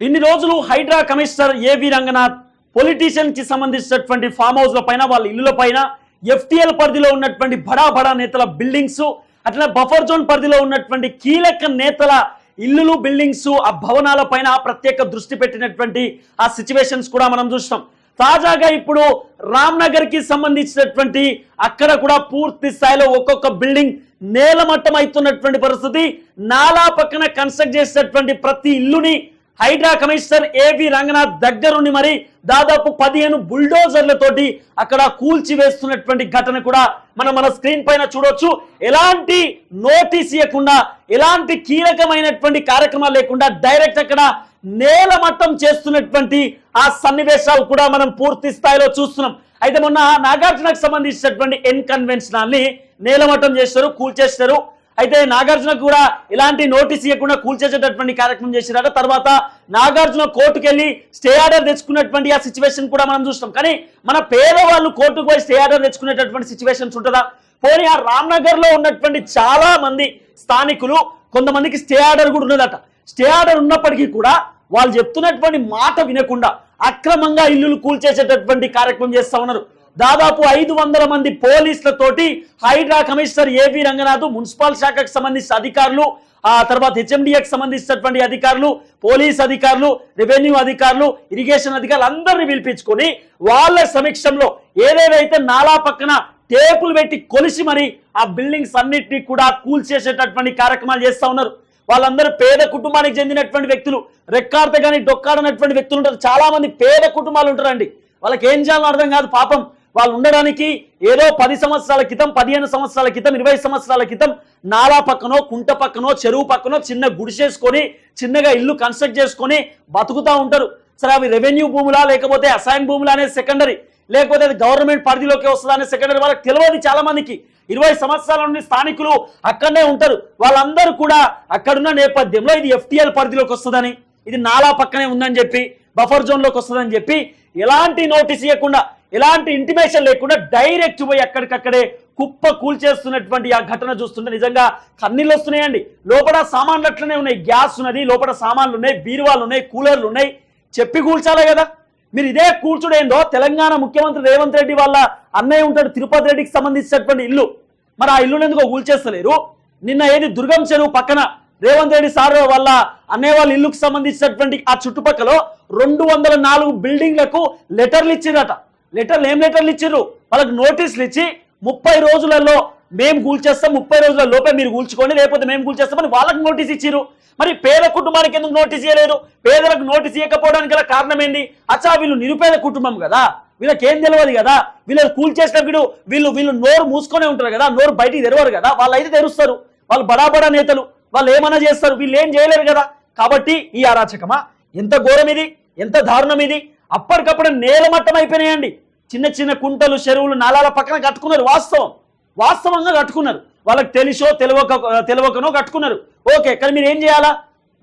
ఇన్ని రోజులు హైడ్రా కమిషనర్ ఏవి రంగనాథ్ పొలిటీషియన్కి సంబంధించినటువంటి ఫామ్ హౌస్ల పైన వాళ్ళ ఇల్లుల పైన ఎఫ్టీఎల్ పరిధిలో ఉన్నటువంటి బడా బడా నేతల బిల్డింగ్స్ అట్లా బఫర్ జోన్ పరిధిలో ఉన్నటువంటి కీలక నేతల ఇల్లులు బిల్డింగ్స్ ఆ భవనాల పైన ప్రత్యేక దృష్టి పెట్టినటువంటి ఆ సిచ్యువేషన్స్ కూడా మనం చూస్తాం. తాజాగా ఇప్పుడు రామ్నగర్కి సంబంధించినటువంటి అక్కడ కూడా పూర్తి స్థాయిలో ఒక్కొక్క బిల్డింగ్ నేలమట్టం అవుతున్నటువంటి పరిస్థితి. నాలా పక్కన కన్స్ట్రక్ట్ చేసినటువంటి ప్రతి ఇల్లుని హైడ్రా కమిషనర్ ఏవి రంగనాథ్ దగ్గరుండి మరి దాదాపు పదిహేను బుల్డోజర్లతోటి అక్కడ కూల్చి వేస్తున్నటువంటి ఘటన కూడా మనం మన స్క్రీన్ పైన చూడొచ్చు. ఎలాంటి నోటీస్ ఇవ్వకుండా ఎలాంటి కీలకమైనటువంటి కార్యక్రమాలు లేకుండా డైరెక్ట్ అక్కడ నేలమట్టం చేస్తున్నటువంటి ఆ సన్నివేశాలు కూడా మనం పూర్తి స్థాయిలో చూస్తున్నాం. అయితే మొన్న నాగార్జునకు సంబంధించినటువంటి ఎన్కన్వెన్షనాల్ని నేలమట్టం చేస్తారు కూల్చేస్తారు అయితే నాగార్జున కూడా ఇలాంటి నోటీస్ ఇవ్వకుండా కూల్చేసేటటువంటి కార్యక్రమం చేసినారట తర్వాత నాగార్జున కోర్టుకు వెళ్ళి స్టే ఆర్డర్ తెచ్చుకున్నటువంటి ఆ సిచ్యువేషన్ కూడా మనం చూస్తాం. కానీ మన పేదవాళ్ళు కోర్టుకు పోయి స్టే ఆర్డర్ తెచ్చుకునేటటువంటి సిచ్యువేషన్స్ ఉంటుందా? పోనీ ఆ రామ్నగర్లో ఉన్నటువంటి చాలా మంది స్థానికులు కొంతమందికి స్టే ఆర్డర్ కూడా ఉన్నదట. స్టే ఆర్డర్ ఉన్నప్పటికీ కూడా వాళ్ళు చెప్తున్నటువంటి మాట వినకుండా అక్రమంగా ఇల్లులు కూల్చేసేటటువంటి కార్యక్రమం చేస్తా ఉన్నారు. దాదాపు ఐదు వందల మంది పోలీసులతోటి Hydraa commissioner AP Ranganath municipal శాఖకు సంబంధించిన అధికారులు ఆ తర్వాత హెచ్ఎండిఏకి సంబంధించినటువంటి అధికారులు పోలీస్ అధికారులు రెవెన్యూ అధికారులు ఇరిగేషన్ అధికారులు అందరినీ పిలిపించుకొని వాళ్ళ సమీక్షంలో ఏదేదైతే నాలా పక్కన టేపులు పెట్టి కొలిసి మరి ఆ బిల్డింగ్స్ అన్నిటినీ కూడా కూల్చేసేటటువంటి కార్యక్రమాలు చేస్తా ఉన్నారు. వాళ్ళందరూ పేద కుటుంబానికి చెందినటువంటి వ్యక్తులు రెక్కాడితే కానీ డొక్కాడనటువంటి వ్యక్తులు ఉంటారు. చాలా మంది పేద కుటుంబాలు ఉంటారండి. వాళ్ళకి ఏం చేయాలో అర్థం కాదు పాపం. వాళ్ళు ఉండడానికి ఏదో పది సంవత్సరాల క్రితం పదిహేను సంవత్సరాల క్రితం ఇరవై సంవత్సరాల క్రితం నాలా పక్కనో కుంట పక్కనో చెరువు పక్కనో చిన్న గుడిసేసుకొని చిన్నగా ఇల్లు కన్స్ట్రక్ట్ చేసుకొని బతుకుతూ ఉంటారు. సరే అవి రెవెన్యూ భూములా లేకపోతే అసైన్ భూములా అనేది సెకండరీ లేకపోతే అది గవర్నమెంట్ పరిధిలోకి వస్తుందా అనే సెకండరీ వాళ్ళకి తెలియదు చాలా మందికి. ఇరవై సంవత్సరాల నుండి స్థానికులు అక్కడనే ఉంటారు. వాళ్ళందరూ కూడా అక్కడున్న నేపథ్యంలో ఇది ఎఫ్టీఎల్ పరిధిలోకి వస్తుందని ఇది నాలా పక్కనే ఉందని చెప్పి బఫర్ జోన్లోకి వస్తుందని చెప్పి ఎలాంటి నోటీస్ ఇవ్వకుండా ఎలాంటి ఇంటిమేషన్ లేకుండా డైరెక్ట్ పోయి ఎక్కడికక్కడే కుప్ప కూల్చేస్తున్నటువంటి ఆ ఘటన చూస్తుంటే నిజంగా కన్నీళ్ళు వస్తున్నాయండి. లోపల సామాన్లు అట్లనే ఉన్నాయి. గ్యాస్ ఉన్నది లోపల సామాన్లు ఉన్నాయి బీరువాలు ఉన్నాయి కూలర్లు ఉన్నాయి. చెప్పి కూల్చాలే కదా. మీరు ఇదే కూల్చుడేందో తెలంగాణ ముఖ్యమంత్రి రేవంత్ రెడ్డి వాళ్ళ అన్నయ్య ఉంటాడు తిరుపతి రెడ్డికి సంబంధించినటువంటి ఇల్లు. మరి ఆ ఇల్లుని ఎందుకో కూల్చేస్తలేరు? నిన్న ఏది దుర్గం చెరువు పక్కన రేవంత్ రెడ్డి సార్ వాళ్ళ అన్నయ్య వాళ్ళ ఇల్లుకు సంబంధించినటువంటి ఆ చుట్టుపక్కల రెండు వందల నాలుగు బిల్డింగ్లకు లెటర్లు ఇచ్చిరట లెటర్లు ఏం లెటర్లు ఇచ్చిర్రు? వాళ్ళకి నోటీసులు ఇచ్చి ముప్పై రోజులలో మేము కూల్చేస్తాం ముప్పై రోజుల లోపే మీరు కూల్చుకోండి లేకపోతే మేము కూల్చేస్తామని వాళ్ళకి నోటీస్ ఇచ్చిర్రు. మరి పేద కుటుంబానికి ఎందుకు నోటీస్ ఇవ్వలేదు పేదలకు నోటీస్ ఇవ్వకపోవడానికి గల కారణం ఏంటి అచ్చా వీళ్ళు నిరుపేద కుటుంబం కదా. వీళ్ళకి ఏం తెలియదు కదా? వీళ్ళు కూల్చేసినప్పుడు వీళ్ళు వీళ్ళు నోరు మూసుకొనే ఉంటారు కదా నోరు బయటికి తెరవరు కదా వాళ్ళు అయితే తెరుస్తారు. వాళ్ళు బడాబడా నేతలు. వాళ్ళు ఏమన్నా చేస్తారు? వీళ్ళు ఏం చేయలేరు కదా. కాబట్టి ఈ అరాచకమా? ఎంత ఘోరం ఇది ఎంత దారుణం ఇది అప్పటికప్పుడు నేలమట్టం అయిపోయినాయండి. చిన్న చిన్న కుంటలు చెరువులు నాలాల పక్కన కట్టుకున్నారు. వాస్తవం. వాస్తవంగా కట్టుకున్నారు. వాళ్ళకి తెలిసో తెలియక తెలియకనో కట్టుకున్నారు. ఓకే కానీ మీరు ఏం చేయాలా?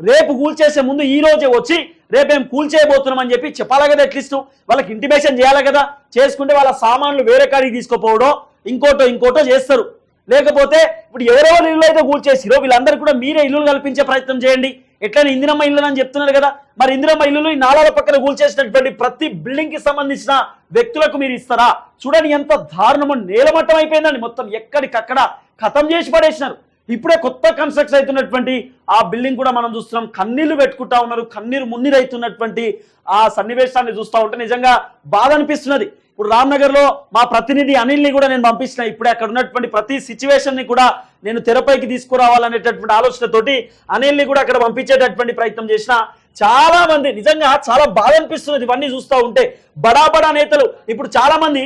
రేపు కూల్చేసే ముందు ఈ రోజే వచ్చి రేపేం కూల్చేయబోతున్నాం అని చెప్పి చెప్పాలా కదా అట్లీస్ట్? వాళ్ళకి ఇంటిమేషన్ చేయాలి కదా? చేసుకుంటే వాళ్ళ సామాన్లు వేరే కాడికి తీసుకోపోవడం ఇంకోటో ఇంకోటో చేస్తారు. లేకపోతే ఇప్పుడు ఎవరెవరు ఇల్లు అయితే కూల్చేసిరో వీళ్ళందరూ కూడా మీరే ఇల్లులు కల్పించే ప్రయత్నం చేయండి. ఎట్లయినా ఇందిరమ్మ ఇల్లు అని చెప్తున్నారు కదా మరి ఇందిరమ్మ ఇల్లులు ఈ నాళాల పక్కన కూల్చేసినటువంటి ప్రతి బిల్డింగ్కి సంబంధించిన వ్యక్తులకు మీరు ఇస్తారా? చూడండి ఎంత దారుణమో నేలమట్టం అయిపోయిందండి మొత్తం. ఎక్కడికక్కడ ఖతం చేసి పడేసినారు. ఇప్పుడే కొత్త కన్స్ట్రక్షన్ అవుతున్నటువంటి ఆ బిల్డింగ్ కూడా మనం చూస్తున్నాం. కన్నీళ్ళు పెట్టుకుంటా ఉన్నారు కన్నీరు మున్నీరు అవుతున్నటువంటి ఆ సన్నివేశాన్ని చూస్తూ ఉంటే నిజంగా బాధ అనిపిస్తున్నది. ఇప్పుడు రామ్నగర్లో మా ప్రతినిధి అనిల్ని కూడా నేను పంపించిన. ఇప్పుడే అక్కడ ఉన్నటువంటి ప్రతి సిచ్యువేషన్ని కూడా నేను తెరపైకి తీసుకురావాలనేటటువంటి ఆలోచనతోటి అనిల్ని కూడా అక్కడ పంపించేటటువంటి ప్రయత్నం చేసిన. చాలా మంది నిజంగా చాలా బాధ అనిపిస్తున్నది ఇవన్నీ చూస్తూ ఉంటే. బడా బడా నేతలు. ఇప్పుడు చాలా మంది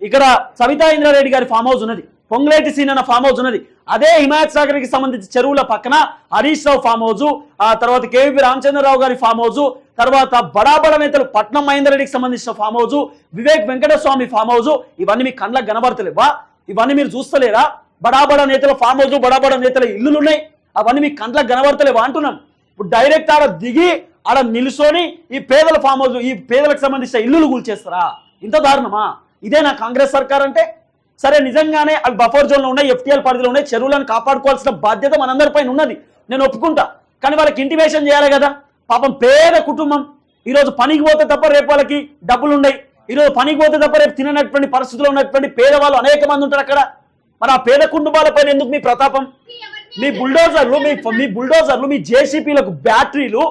ఇక్కడ సవితా ఇంద్రారెడ్డి గారి ఫామ్ హౌస్ ఉన్నది. పొంగులేటి సీన్ అన్న ఫామ్ హౌస్ ఉన్నది. అదే హిమాయత్ సాగర్కి సంబంధించి చెరువుల పక్కన హరీష్ రావు ఫామ్ హౌస్ ఆ తర్వాత కేవీపీ రామచంద్రరావు గారి ఫామ్ హౌస్ తర్వాత బడాబడ నేతలు పట్నం మహేందర్ రెడ్డికి సంబంధించిన farm house Vivek Venkataswamy farm house ఇవన్నీ మీ కండ్లకు కనబడతలేవా? ఇవన్నీ మీరు చూస్తలేరా? బడాబడ నేతల ఫామ్ హౌస్ బడాబడ నేతల ఇల్లులు ఉన్నాయి అవన్నీ మీ కండ్లకు కనబడతలేవా అంటున్నాం ఇప్పుడు డైరెక్ట్ ఆడ దిగి ఆడ నిలుసోని ఈ పేదల ఫామ్ హౌస్ ఈ పేదలకు సంబంధించిన ఇల్లులు కూల్చేస్తారా? ఇంత దారుణమా? ఇదే నా కాంగ్రెస్ సర్కార్ అంటే? సరే నిజంగానే అవి బఫర్ జోన్లో ఉన్నాయి ఎఫ్టీఎల్ పరిధిలో ఉన్నాయి చెరువులను కాపాడుకోవాల్సిన బాధ్యత మనందరిపైన ఉన్నది. నేను ఒప్పుకుంటా. కానీ వాళ్ళకి ఇంటిమేషన్ చేయాలి కదా. పాపం పేద కుటుంబం. ఈరోజు పనికి పోతే తప్ప రేపు వాళ్ళకి డబ్బులు ఉన్నాయి ఈరోజు పనికి పోతే తప్ప రేపు తిననటువంటి పరిస్థితుల్లో ఉన్నటువంటి పేదవాళ్ళు అనేక మంది ఉంటారు అక్కడ. మరి ఆ పేద కుటుంబాలపైన ఎందుకు మీ ప్రతాపం? మీ బుల్డోజర్లు మీ మీ బుల్డోజర్లు మీ జేసీపీలకు బ్యాటరీలు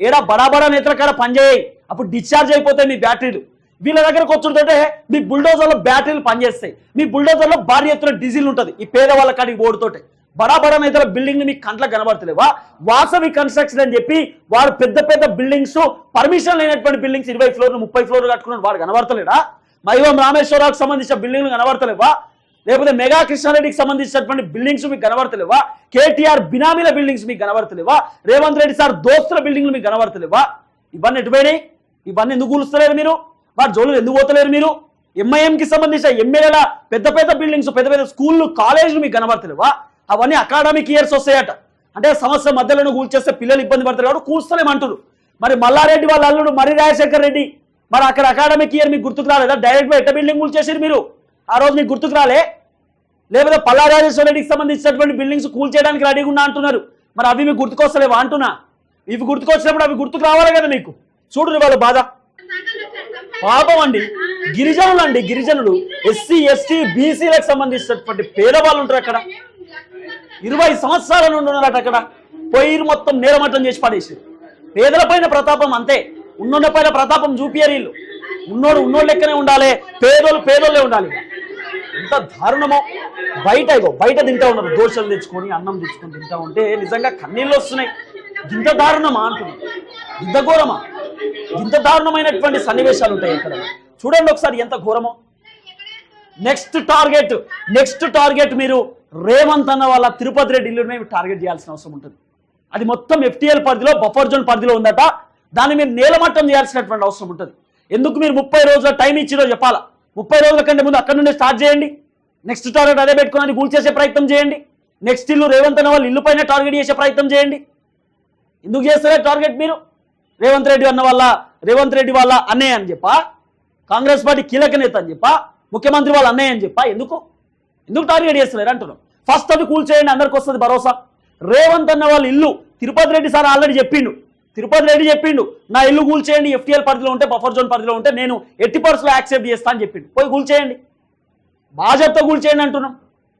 ఏడా బడా నేత్రకాడ నేతల పనిచేయాయి. అప్పుడు డిశ్చార్జ్ అయిపోతాయి మీ బ్యాటరీలు. వీళ్ళ దగ్గరకు వచ్చుంటే మీ బుల్డోజర్లో బ్యాటరీలు పనిచేస్తాయి. మీ బుల్డోజర్లో భారీ ఎత్తున డీజిల్ ఉంటుంది. ఈ పేదవాళ్ళ కాడికి ఓడుతోటే. బడా బడా బిల్డింగ్ని బిల్డింగ్ మీకు కంట్లో కనబడతలేవా? వాసవి కన్స్ట్రక్షన్ అని చెప్పి వాడు పెద్ద పెద్ద బిల్డింగ్స్ పర్మిషన్ లేనటువంటి బిల్డింగ్స్ ఇరవై ఫ్లోర్లు ముప్పై ఫ్లోర్లు కట్టుకున్నాడు. వాడు కనబడతలేడా? మైవం రామేశ్వరరావుకి సంబంధించిన బిల్డింగ్లు కనబడతలేవా? లేకపోతే మెగా కృష్ణారెడ్డికి సంబంధించినటువంటి బిల్డింగ్స్ మీకు కనబడతలేవా? కేటీఆర్ బినామీల బిల్డింగ్స్ మీకు కనబడతలేవా? రేవంత్ రెడ్డి సార్ దోస్తుల బిల్డింగ్లు మీకు కనబడతలేవా? ఇవన్నీ ఎటుపోయినాయి ఇవన్నీ ఎందుకు కూలుస్తలేరు మీరు? వారి జోలు ఎందుకు పోతలేరు మీరు? ఎంఐఎంకి సంబంధించిన ఎమ్మెల్యేల పెద్ద పెద్ద బిల్డింగ్స్ పెద్ద పెద్ద స్కూళ్ళు కాలేజీలు మీకు కనబడతలేవా? అవన్నీ అకాడమిక్ ఇయర్స్ వస్తాయట. అంటే సంవత్సరం మధ్యలో కూల్చేస్తే పిల్లలు ఇబ్బంది పడతారు కాబట్టి కూల్స్తలేమంటారు మరి మల్లారెడ్డి వాళ్ళ అల్లుడు మరి రాజశేఖర్ రెడ్డి మరి అక్కడ అకాడమిక్ ఇయర్ మీకు గుర్తుకు రాలేదా? డైరెక్ట్గా ఎట్ట బిల్డింగ్ కూల్చేసారు మీరు? ఆ రోజు మీకు గుర్తుకు రాలే? లేకపోతే పల్లా రాజేశ్వర రెడ్డికి సంబంధించినటువంటి బిల్డింగ్స్ కూల్ చేయడానికి రెడీగా ఉన్నా అంటున్నారు. మరి అవి మీకు గుర్తుకొస్తలేవా అంటున్నా? ఇవి గుర్తుకొచ్చినప్పుడు అవి గుర్తుకు రావాలి కదా మీకు. చూడు వాళ్ళ బాధ. పాపం అండి. గిరిజనులు అండి గిరిజనులు. ఎస్సీ ఎస్టీ బీసీలకు సంబంధించినటువంటి పేదవాళ్ళు ఉంటారు అక్కడ. ఇరవై సంవత్సరాల నుండి ఉన్నారట అక్కడ. పొయ్యిరు మొత్తం నేరమట్టం చేసి పడేసి పేదలపైన ప్రతాపం అంతే. ఉన్నోళ్ళ పైన ప్రతాపం చూపియరు వీళ్ళు. ఉన్నోడు ఉన్నోళ్ళు లెక్కనే ఉండాలి. పేదోళ్ళు పేదోళ్ళే ఉండాలి. ఎంత దారుణమో. బయట ఇగో బయట తింటా ఉన్నారు. దోశలు తెచ్చుకొని అన్నం తెచ్చుకొని తింటా ఉంటే నిజంగా కన్నీళ్ళు వస్తున్నాయి. ఇంత దారుణమా అంటున్నారు ఇంత ఘోరమా? ఇంత దారుణమైనటువంటి సన్నివేశాలు ఉంటాయి ఇక్కడ చూడండి ఒకసారి ఎంత ఘోరమో. నెక్స్ట్ టార్గెట్ నెక్స్ట్ టార్గెట్ మీరు రేవంత్ అన్న వాళ్ళ తిరుపతి రెడ్డి ఇల్లునే టార్గెట్ చేయాల్సిన అవసరం ఉంటుంది. అది మొత్తం ఎఫ్టీఎల్ పరిధిలో బఫర్ జోన్ పరిధిలో ఉందట. దాన్ని మీరు నేలమట్టం చేయాల్సినటువంటి అవసరం ఉంటుంది. ఎందుకు మీరు ముప్పై రోజుల టైం ఇచ్చిరో చెప్పాలా? ముప్పై రోజుల కంటే ముందు అక్కడ నుండి స్టార్ట్ చేయండి. నెక్స్ట్ టార్గెట్ అదే పెట్టుకుని కూల్చేసే ప్రయత్నం చేయండి. నెక్స్ట్ ఇల్లు రేవంత్ అన్న వాళ్ళ ఇల్లు పైన టార్గెట్ చేసే ప్రయత్నం చేయండి. ఎందుకు చేస్తారా టార్గెట్ మీరు? రేవంత్ రెడ్డి అన్న వాళ్ళ రేవంత్ రెడ్డి వాళ్ళ అన్నయ్య అని చెప్పా. కాంగ్రెస్ పార్టీ కీలక నేత అని చెప్పా. ముఖ్యమంత్రి వాళ్ళ అన్నయ్య అని చెప్పా. ఎందుకు? ఎందుకు టార్గెట్ చేస్తలేరు అంటున్నాం ఫస్ట్ అది కూల్చేయండి అందరికి వస్తుంది భరోసా. రేవంత్ అన్న వాళ్ళ ఇల్లు తిరుపతి రెడ్డి సార్ ఆల్రెడీ చెప్పిండు. తిరుపతి రెడ్డి చెప్పిండు నా ఇల్లు కూల్చేయండి ఎఫ్టీఎల్ పరిధిలో ఉంటే బఫర్ జోన్ పరిధిలో ఉంటే నేను ఎట్టి పరిస్థితుల్లో యాక్సెప్ట్ చేస్తా అని చెప్పిండు. పోయి కూల్చేయండి చేయండి. కూల్చేయండి అంటున్నాం.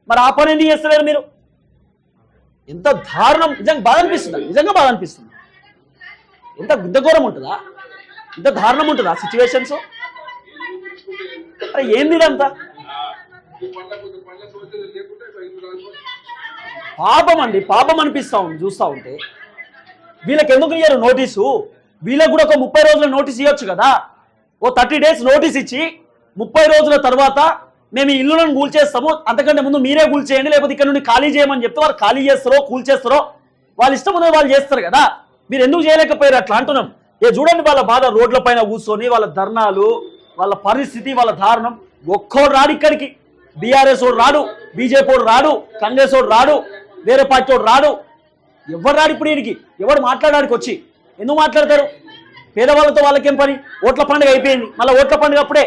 మరి ఆ పని ఎందుకు చేస్తలేరు మీరు? ఎంత దారుణం. నిజంగా బాధ అనిపిస్తుంది. నిజంగా బాధ అనిపిస్తుంది. ఎంత ఇంత ఘోరం ఉంటుందా? ఇంత దారుణం ఉంటుందా సిచ్యువేషన్స్ అరే ఏంది ఇదంతా? పాపం అండి పాపం అనిపిస్తా ఉంది చూస్తా ఉంటే. వీళ్ళకి ఎందుకు ఇయ్యారు నోటీసు? వీళ్ళకి కూడా ఒక ముప్పై రోజుల నోటీస్ ఇవ్వచ్చు కదా? ఓ థర్టీ డేస్ నోటీస్ ఇచ్చి ముప్పై రోజుల తర్వాత మేము ఈ ఇల్లులను కూల్చేస్తాము. అంతకంటే ముందు మీరే కూల్చేయండి లేకపోతే ఇక్కడ నుండి ఖాళీ చేయమని చెప్తే వాళ్ళు ఖాళీ చేస్తారో కూల్చేస్తారో వాళ్ళు ఇష్టం ఉన్నది వాళ్ళు చేస్తారు కదా? మీరు ఎందుకు చేయలేకపోయారు? అట్లా అంటున్నాం. ఏ చూడండి వాళ్ళ బాధ రోడ్ల పైన కూర్చొని వాళ్ళ ధర్నాలు వాళ్ళ పరిస్థితి వాళ్ళ దారుణం. ఒక్కోడు రాడు ఇక్కడికి. బీఆర్ఎస్ వాడు రాడు బీజేపీ వాడు రాడు కాంగ్రెస్ వాడు రాడు వేరే పార్టీ వాడు రాడు. ఎవరు రాడు ఇప్పుడు వీడికి ఎవరు మాట్లాడడానికి వచ్చి? ఎందుకు మాట్లాడతారు? పేదవాళ్ళతో వాళ్ళకేం పని? ఓట్ల పండుగ అయిపోయింది. మళ్ళీ ఓట్ల పండుగ అప్పుడే.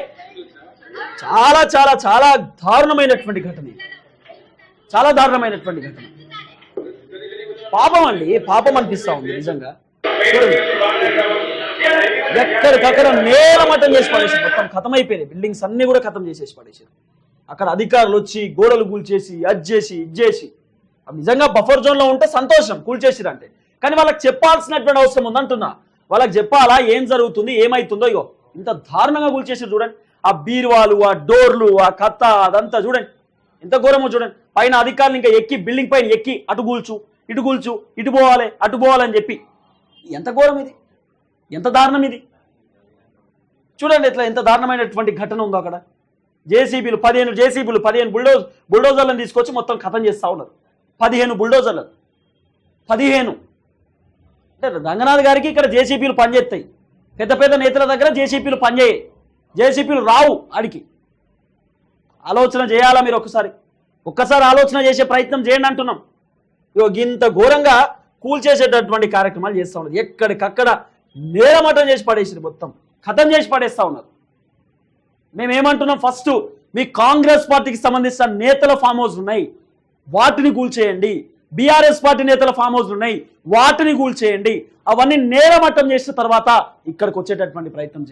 చాలా చాలా చాలా దారుణమైనటువంటి ఘటన చాలా దారుణమైనటువంటి ఘటన. పాపం అండి పాపం అనిపిస్తా ఉంది నిజంగా. చూడండి. ఎక్కడికక్కడ మటం చేసి పడేసారు మొత్తం ఖతం అయిపోయింది. బిల్డింగ్స్ అన్ని కూడా ఖతం చేసేసి పడేసారు అక్కడ అధికారులు వచ్చి గోడలు కూల్చేసి అది చేసి ఇది చేసి. నిజంగా బఫర్ జోన్లో ఉంటే సంతోషం కూల్చేసిరంటే. కానీ వాళ్ళకి చెప్పాల్సినటువంటి అవసరం ఉందంటున్నా. వాళ్ళకి చెప్పాలా ఏం జరుగుతుంది ఏమైతుందో ఇగో ఇంత దారుణంగా కూల్చేసారు చూడండి. ఆ బీరువాలు ఆ డోర్లు ఆ కత్త అదంతా చూడండి. ఎంత ఘోరమో చూడండి. పైన అధికారులు ఇంకా ఎక్కి బిల్డింగ్ పైన ఎక్కి అటు కూల్చు. ఇటు కూల్చు ఇటు పోవాలి అటు పోవాలని చెప్పి. ఎంత ఘోరం ఇది? ఎంత దారుణం ఇది? చూడండి ఇట్లా ఎంత దారుణమైనటువంటి ఘటన ఉందో అక్కడ. జేసీబీలు పదిహేను జేసీబీలు పదిహేను బుల్డోజ్ బుల్డోజర్లను తీసుకొచ్చి మొత్తం ఖతం చేస్తూ ఉన్నారు. పదిహేను బుల్డోజర్లు పదిహేను. అంటే రంగనాథ్ గారికి ఇక్కడ జేసీపీలు పనిచేస్తాయి పెద్ద పెద్ద నేతల దగ్గర జేసీపీలు పనిచేయాయి జేసీపీలు రావు ఆడికి. ఆలోచన చేయాలా మీరు ఒక్కసారి ఒక్కసారి ఆలోచన చేసే ప్రయత్నం చేయండి అంటున్నాం. ఇంత ఘోరంగా కూల్చేసేటటువంటి కార్యక్రమాలు చేస్తూ ఉన్నారు. ఎక్కడికక్కడ నేలమటం చేసి పడేసారు మొత్తం. ఖతం చేసి పడేస్తా ఉన్నారు. మేమేమంటున్నాం? ఫస్ట్ మీ కాంగ్రెస్ పార్టీకి సంబంధించిన నేతల ఫామ్ హౌస్ ఉన్నాయి. వాటిని కూల్చేయండి. బీఆర్ఎస్ పార్టీ నేతల ఫామ్ హౌస్లు ఉన్నాయి. వాటిని కూల్చేయండి. అవన్నీ నేలమట్టం చేసిన తర్వాత ఇక్కడికి వచ్చేటటువంటి ప్రయత్నం